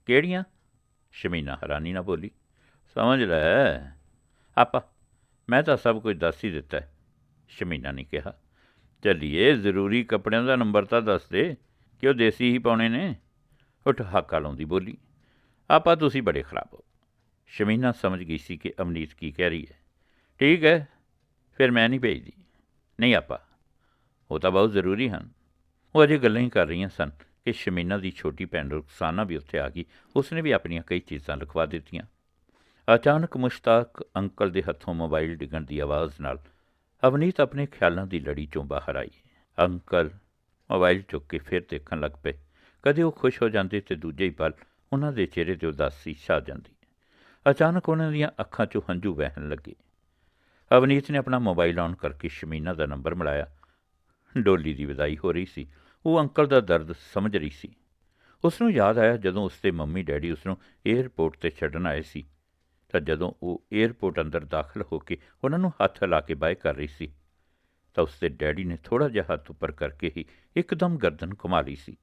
ਕਿਹੜੀਆਂ? ਸ਼ਮੀਨਾ ਹੈਰਾਨੀ ਨਾਲ ਬੋਲੀ। ਸਮਝ ਲੈ, ਆਪਾ, ਮੈਂ ਤਾਂ ਸਭ ਕੁਝ ਦੱਸ ਹੀ ਦਿੱਤਾ ਹੈ, ਸ਼ਮੀਨਾ ਨੇ ਕਿਹਾ। ਚੱਲੀਏ, ਜ਼ਰੂਰੀ ਕੱਪੜਿਆਂ ਦਾ ਨੰਬਰ ਤਾਂ ਦੱਸ ਦੇ, ਕਿ ਉਹ ਦੇਸੀ ਹੀ ਪਾਉਣੇ ਨੇ। ਉਹ ਠਹਾਕਾ ਲਾਉਂਦੀ ਬੋਲੀ। ਆਪਾ ਤੁਸੀਂ ਬੜੇ ਖਰਾਬ ਹੋ। ਸ਼ਮੀਨਾ ਸਮਝ ਗਈ ਸੀ ਕਿ ਅਮਨੀਤ ਕੀ ਕਹਿ ਰਹੀ ਹੈ। ਠੀਕ ਹੈ, ਫਿਰ ਮੈਂ ਨਹੀਂ ਭੇਜਦੀ। ਨਹੀਂ ਆਪਾ, ਉਹ ਤਾਂ ਬਹੁਤ ਜ਼ਰੂਰੀ ਹਨ। ਉਹ ਅਜੇ ਗੱਲਾਂ ਹੀ ਕਰ ਰਹੀਆਂ ਸਨ ਕਿ ਸ਼ਮੀਨਾ ਦੀ ਛੋਟੀ ਭੈਣ ਰੁਕਸਾਨਾ ਵੀ ਉੱਥੇ ਆ ਗਈ। ਉਸਨੇ ਵੀ ਆਪਣੀਆਂ ਕਈ ਚੀਜ਼ਾਂ ਲਿਖਵਾ ਦਿੱਤੀਆਂ। ਅਚਾਨਕ ਮੁਸ਼ਤਾਕ ਅੰਕਲ ਦੇ ਹੱਥੋਂ ਮੋਬਾਈਲ ਡਿੱਗਣ ਦੀ ਆਵਾਜ਼ ਨਾਲ ਅਵਨੀਤ ਆਪਣੇ ਖਿਆਲਾਂ ਦੀ ਲੜੀ ਚੋਂ ਬਾਹਰ ਆਈ। ਅੰਕਲ, ਮੋਬਾਈਲ ਚੁੱਕ ਕੇ ਫਿਰ ਦੇਖਣ ਲੱਗ ਪਏ। ਕਦੇ ਉਹ ਖੁਸ਼ ਹੋ ਜਾਂਦੇ ਤੇ ਦੂਜੇ ਹੀ ਪਲ ਉਹਨਾਂ ਦੇ ਚਿਹਰੇ ਤੇ ਉਦਾਸੀ ਛਾ ਜਾਂਦੀ। ਅਚਾਨਕ ਉਹਨਾਂ ਦੀਆਂ ਅੱਖਾਂ 'ਚੋਂ ਹੰਝੂ ਵਹਿਣ ਲੱਗੇ। ਅਵਨੀਤ ਨੇ ਆਪਣਾ ਮੋਬਾਈਲ ਔਨ ਕਰਕੇ ਸ਼ਮੀਨਾ ਦਾ ਨੰਬਰ ਮਿਲਾਇਆ। ਡੋਲੀ ਦੀ ਵਿਦਾਈ ਹੋ ਰਹੀ ਸੀ। ਉਹ ਅੰਕਲ ਦਾ ਦਰਦ ਸਮਝ ਰਹੀ ਸੀ। ਉਸ ਨੂੰ ਯਾਦ ਆਇਆ ਜਦੋਂ ਉਸਦੇ ਮੰਮੀ ਡੈਡੀ ਉਸ ਨੂੰ 에ਅਰਪੋਰਟ ਤੇ ਛੱਡਣ ਆਏ ਸੀ। ਤਾਂ ਜਦੋਂ ਉਹ 에ਅਰਪੋਰਟ ਅੰਦਰ ਦਾਖਲ ਹੋ ਕੇ ਉਹਨਾਂ ਨੂੰ ਹੱਥ ਲਾ ਕੇ ਬਾਏ ਕਰ ਰਹੀ ਸੀ, ਤਾਂ ਉਸਦੇ ਡੈਡੀ ਨੇ ਥੋੜਾ ਜਿਹਾ ਹੱਥ ਉੱਪਰ ਕਰਕੇ ਹੀ ਇੱਕਦਮ ਗਰਦਨ ਘੁਮਾ ਲਈ ਸੀ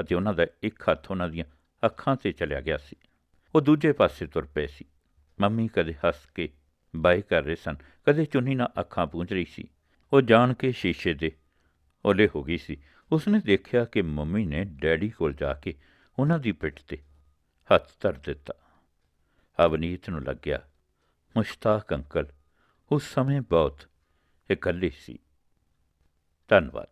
ਅਤੇ ਉਹਨਾਂ ਦਾ ਇੱਕ ਹੱਥ ਉਹਨਾਂ ਦੀਆਂ ਅੱਖਾਂ ਤੇ ਚਲਿਆ ਗਿਆ ਸੀ। ਉਹ ਦੂਜੇ ਪਾਸੇ ਤੁਰ ਪਏ ਸੀ। ਮੰਮੀ ਕਦੇ ਹੱਸ ਕੇ ਬਾਏ ਕਰ ਰਹੇ ਸਨ, ਕਦੇ ਚੁੰਨੀ ਨਾਲ ਅੱਖਾਂ ਪੂੰਝ ਰਹੀ ਸੀ। ਉਹ ਜਾਣ ਕੇ ਸ਼ੀਸ਼ੇ ਦੇ ਓਲੇ ਹੋ ਗਈ ਸੀ। ਉਸਨੇ ਦੇਖਿਆ ਕਿ ਮੰਮੀ ਨੇ ਡੈਡੀ ਕੋਲ ਜਾ ਕੇ ਉਹਨਾਂ ਦੀ ਪਿੱਠ ਤੇ ਹੱਥ ਧਰ ਦਿੱਤਾ। ਅਵਨੀਤ ਨੂੰ ਲੱਗਿਆ, ਮੁਸ਼ਤਾਕ ਅੰਕਲ, ਉਸ ਸਮੇਂ ਬਹੁਤ ਇਕੱਲੇ ਸੀ। ਧੰਨਵਾਦ।